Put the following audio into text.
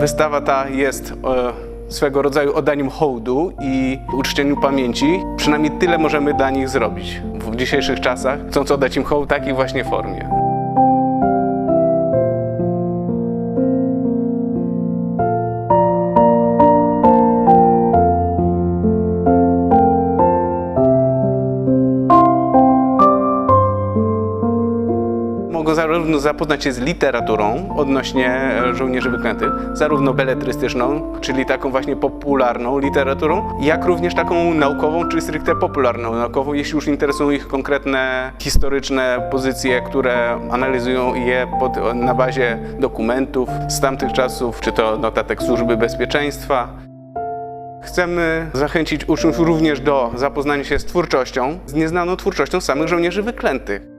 Wystawa ta jest e, swego rodzaju oddaniem hołdu i uczczeniu pamięci. Przynajmniej tyle możemy dla nich zrobić w dzisiejszych czasach, chcąc oddać im hołd w takiej właśnie formie. Mogą zarówno zapoznać się z literaturą odnośnie e, żołnierzy wyklętych, zarówno beletrystyczną, czyli taką właśnie popularną literaturą, jak również taką naukową, czy stricte popularną naukową, jeśli już interesują ich konkretne historyczne pozycje, które analizują je pod, na bazie dokumentów z tamtych czasów, czy to notatek służby bezpieczeństwa. Chcemy zachęcić uczniów również do zapoznania się z twórczością, z nieznaną twórczością samych żołnierzy wyklętych.